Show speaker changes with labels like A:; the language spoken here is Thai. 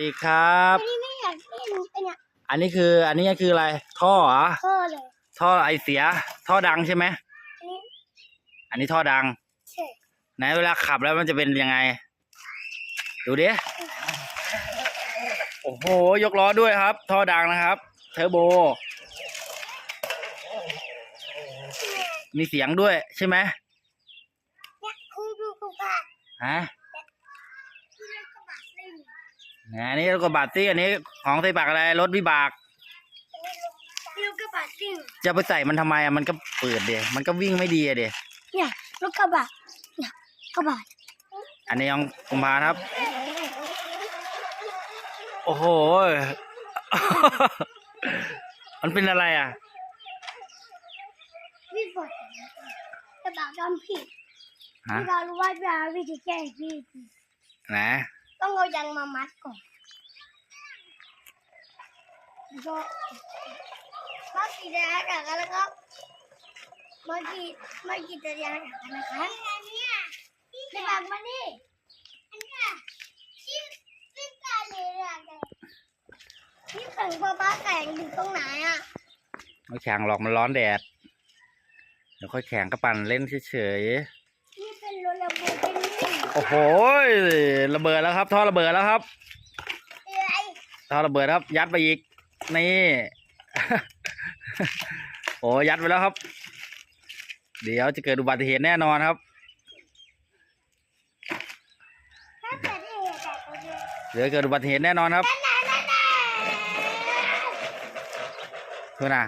A: ดีครับ
B: อันนี้ไม่อยากเล่นเป็นอะ
A: อันนี้คืออันนี้คืออะไร ท่อเหรอ
B: พ่อเลย
A: ท่อไอเสีย ท่อดังใช่ไหม
B: อันนี้
A: อันนี้ท่อดัง
B: ใช่
A: ไหนเวลาขับแล้วมันจะเป็นยังไง ดูดิโอ้โห ยกล้อด้วยครับ ท่อดังนะครับ เทอร์โบ มีเสียงด้วยใช่ไหม
B: เนี่ยคุณดูคุณป้า
A: ฮะ
B: ที่รถกระบะเล่น
A: นะอันนี้รถกระบะซี่อันนี้ของใส่ปากอะไรรถวิบาก
B: ที่รถกระบะซิ่ง
A: จะไปใส่มันทำไมอะมันก็เปิดเดียมันก็วิ่งไม่ดีอะเดีย
B: เนี่ยรถกระบะเนี่ยกระบะ
A: อันนี้ยังกุมภาครับ โอ้โห มันเป็นอะไรอะ
B: พี่ฝนกระบะทำผิด
A: ฮะ
B: พี่เรารู้ว่าพี่เราวิธีแก้พี่
A: นะ
B: ต้องเอายางมามัดก่อนแล้วก็มาขี่จักรยานกันแล้วก็มาขี่มาขี่จักรยานกันนะคะพี่บังมานี่อันเนี้ยที่ที่ตาเลยอะที่แข่งป้าป้าแข่งอยู่ตรงไหนอะ
A: ไม่แข่งหรอกมันร้อนแดดเดี๋ยวค่อยแข่งก็ปั่นเล่นเฉย
B: นี่เป็นรถระเบิดเป็นนี่
A: ๆ โอ้โหระเบิดแล้วครับท่อระเบิดแล้วครับ
B: อะไร
A: ท่อระเบิดครับ ยัดไปอีกนี่โอ้ยัดไปแล้วครับ เดี๋ยวจะเกิดอุบัติเหตุแน่นอนครับ
B: ถ้าเกิดเหตุแต่ตัวเดียว
A: เดี๋ยวเกิดอุบัติเหตุแน่นอนครับ
B: นั่นน่ะนั่นน่ะ
A: เพื่อนอะ